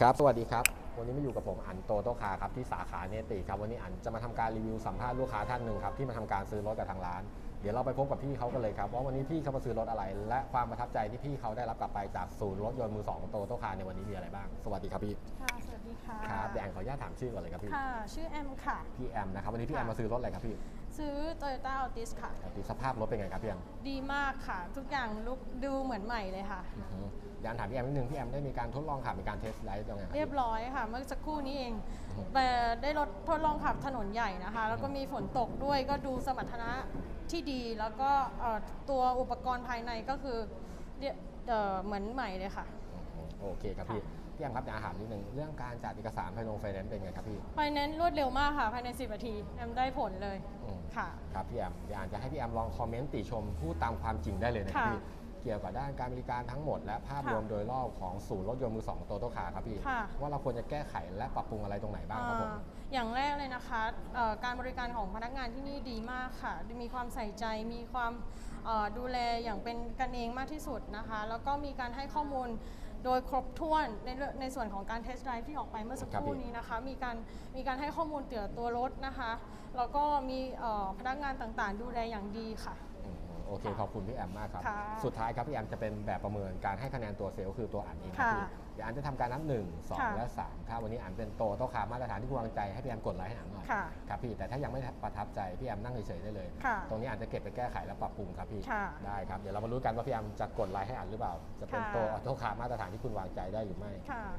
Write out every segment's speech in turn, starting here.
ครับ สวัสดีครับ วันนี้มาอยู่กับผมอันโตโตคาครับที่สาขาเนติครับ วันนี้อันจะมาทำการรีวิวสัมภาษณ์ลูกค้าท่านหนึ่งครับที่มาทำการซื้อรถกับทางร้าน เดี๋ยวเราไปพบกับพี่เขากันเลยครับว่าวันนี้พี่เขามาซื้อรถอะไร และความประทับใจที่พี่เขาได้รับกลับไปจากศูนย์รถยนต์มือสองโตโตคาในวันนี้มีอะไรบ้าง สวัสดีครับพี่ ค่ะ สวัสดีค่ะ ครับเดี๋ยวอันขออนุญาตถามชื่อก่อนเลยครับพี่ ค่ะ ชื่อแอมค่ะ พี่แอมนะครับ วันนี้พี่แอมค่ะมาซื้อรถอะไรครับพี่ ซื้อ Toyota Altis ค่ะปกติสภาพรถเป็นไงครับพี่แอม ดีมากค่ะ ทุกอย่างลุกดูเหมือนใหม่เลยค่ะอือฮึเดี๋ ยวอันถามพี่แอมนิดนึงพี่แอมได้มีการทดลองขับมีการเทสไดรฟ์ยังไงครับเรียบร้อยค่ะ เมื่อสักครู่นี้เองแต่ได้รถทดลองขับถนนใหญ่นะคะ แล้วก็มีฝนตกด้วยก็ดูสมรรถนะที่ดีแล้วก็เอ่อตัวอุปกรณ์ภายในก็คือเรียเอ่อเหมือนใหม่เลยค่ะอืมโอเคครับพี่พี่แอมครับอยากถามนิดนึงเรื่องการจัดเอกสารภายในไฟแนนซ์เป็นไงครับพี่ไฟแนนซ์รวดเร็วมากค่ะ ภายใน 10นาทีแอมได้ผลเลยอืมค่ะ ครับพี่แอมเดี๋ยวอาจจะให้พี่แอมลองคอมเมนต์ติชมพูดตามความจริงได้เลยนะครับค่ะ พี่ เกี่ยวกับด้านการบริการทั้งหมด และภาพค่ะรวมโดยรอบของศูนย์รถยนต์มือสองโตโตคาครับพี่ ค่ะ ว่าเราควรจะแก้ไขและปรับปรุงอะไรตรงไหนบ้างครับผม อ่าอย่างแรกเลยนะคะเอ่อการบริการของพนักงานที่นี่ดีมากค่ะ มีความใส่ใจ มีความเอ่อดูแลอย่างเป็นกันเองมากที่สุดนะคะ แล้วก็มีการให้ข้อมูลโดยครบถ้วนในเรื่องในส่วนของการเทสต์ไดรฟ์ที่ออกไปเมื่อสักครู่นี้นะคะ มีการมีการให้ข้อมูลเกี่ยวกับตัวรถนะคะ แล้วก็มีเอ่อพนักงานต่างๆ ดูแลอย่างดีค่ะ อืม โอเค ขอบคุณพี่แอมมากครับ ค่ะสุดท้ายครับพี่แอมจะเป็นแบบประเมินการให้คะแนนตัวเซลล์คือตัวอันเองครับค่ะพี่เดี๋ยวอันจะทำการนับหนึ่งสองค่ะ และสามถ้าวันนี้อันเป็นโตโตคามาตรฐานที่คุณวางใจให้พี่แอมกดไลค์ให้อันหน่อยค่ะ ครับพี่แต่ถ้ายังไม่ประทับใจพี่แอมนั่งเฉยๆได้เลย ค่ะ ตรงนี้อาจจะเก็บไปแก้ไขและปรับปรุงครับพี่ ค่ะได้ครับ เดี๋ยวเรามารู้กันว่าพี่แอมจะกดไลค์ให้อันหรือเปล่า จะเป็นค่ะตัวออโต้คาร์มาตรฐานที่คุณวางใจได้หรือไม่ค่ะ1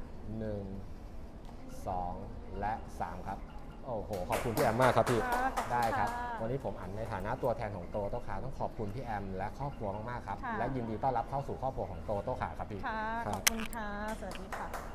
2และ3ครับโอ้โห ขอบคุณพี่แอมมากครับพี่ ค่ะขอบคุณได้ครับค่ะวันนี้ผมอันในฐานะตัวแทนของโตโต้คาร์ต้องขอบคุณพี่แอมและครอบครัวมากๆครับ ค่ะ และยินดีต้อนรับเข้าสู่ครอบครัวของโตโต้คาร์ครับพี่ ค่ะคขรัอบบคุณค่ะ สวัสดีค่ะ